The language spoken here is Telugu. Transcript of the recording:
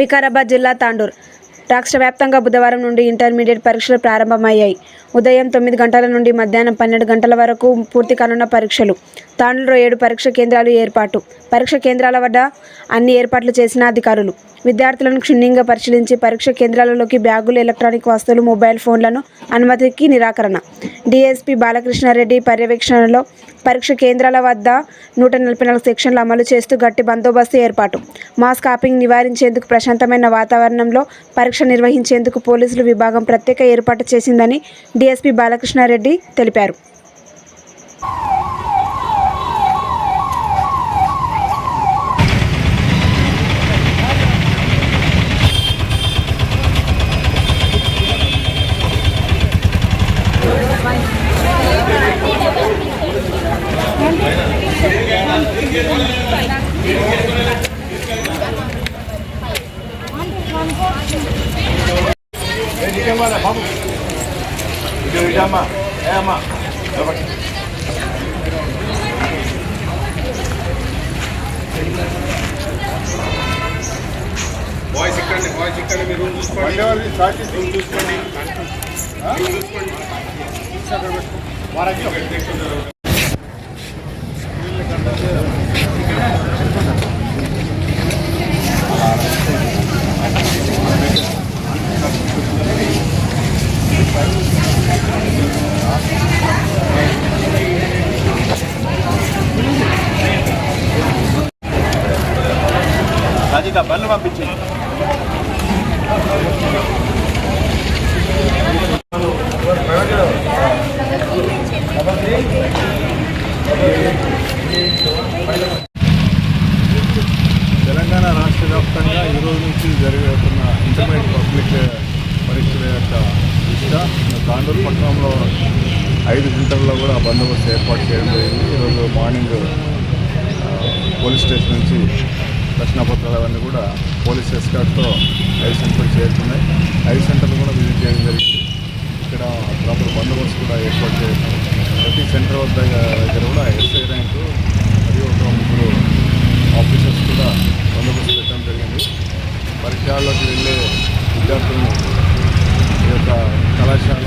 వికారాబాద్ జిల్లా తాండూర్. రాష్ట్ర వ్యాప్తంగా బుధవారం నుండి ఇంటర్మీడియట్ పరీక్షలు ప్రారంభమయ్యాయి. ఉదయం తొమ్మిది గంటల నుండి మధ్యాహ్నం పన్నెండు గంటల వరకు పూర్తి కానున్న పరీక్షలు. తాండూరులో ఏడు పరీక్ష కేంద్రాలు ఏర్పాటు. పరీక్ష కేంద్రాల వద్ద అన్ని ఏర్పాట్లు చేసిన అధికారులు. విద్యార్థులను క్షుణ్ణంగా పరిశీలించి పరీక్ష కేంద్రాలలోకి బ్యాగులు ఎలక్ట్రానిక్ వస్తువులు మొబైల్ ఫోన్లను అనుమతికి నిరాకరణ. డిఎస్పీ బాలకృష్ణారెడ్డి పర్యవేక్షణలో పరీక్ష కేంద్రాల వద్ద నూట నలభై నాలుగు సెక్షన్లు అమలు చేస్తూ గట్టి బందోబస్తు ఏర్పాటు. మాస్ కాపింగ్ నివారించేందుకు ప్రశాంతమైన వాతావరణంలో పరీక్ష నిర్వహించేందుకు పోలీసులు విభాగం ప్రత్యేక ఏర్పాటు చేసిందని డిఎస్పీ బాలకృష్ణారెడ్డి తెలిపారు. బాబు ఇటు ఇటమ్మా ఏ అమ్మా. బాయ్స్ ఇక్కడ బాయ్స్ ఇక్కడ మీరు రూమ్ చూసుకోండి రూమ్ చూసుకోండి రూమ్ చూసుకోండి రాజిక బళ్ళు పంపించింది. తెలంగాణ రాష్ట్ర వ్యాప్తంగా ఈరోజు నుంచి జరుగుతున్న ఇంటర్మీడియట్ పబ్లిక్ పరీక్షల యొక్క దృష్ట్యా తాండూరు పట్టణంలో ఐదు గంటల్లో కూడా బందోబస్తు ఏర్పాటు చేయడం జరిగింది. ఈరోజు మార్నింగ్ పోలీస్ స్టేషన్ నుంచి దర్శనపత్రాలు అవన్నీ కూడా పోలీస్ ఎస్కార్ట్తో ఐదు సెంటర్లు చేరుతున్నాయి ఐదు సెంటర్లు కూడా విజిట్ చేయడం జరిగింది. ఇక్కడ ప్రాపర్ బందోబస్తు కూడా ఏర్పాటు చేస్తున్నాం ప్రతి సెంటర్ వద్ద దగ్గర కూడా ఎస్ఐ ర్యాంకు మరియు ఒక ముగ్గురు ఆఫీసర్స్ కూడా బందోబస్తు పెట్టడం జరిగింది. పరీక్షల్లోకి వెళ్ళే విద్యార్థులను ఈ యొక్క కళాశాల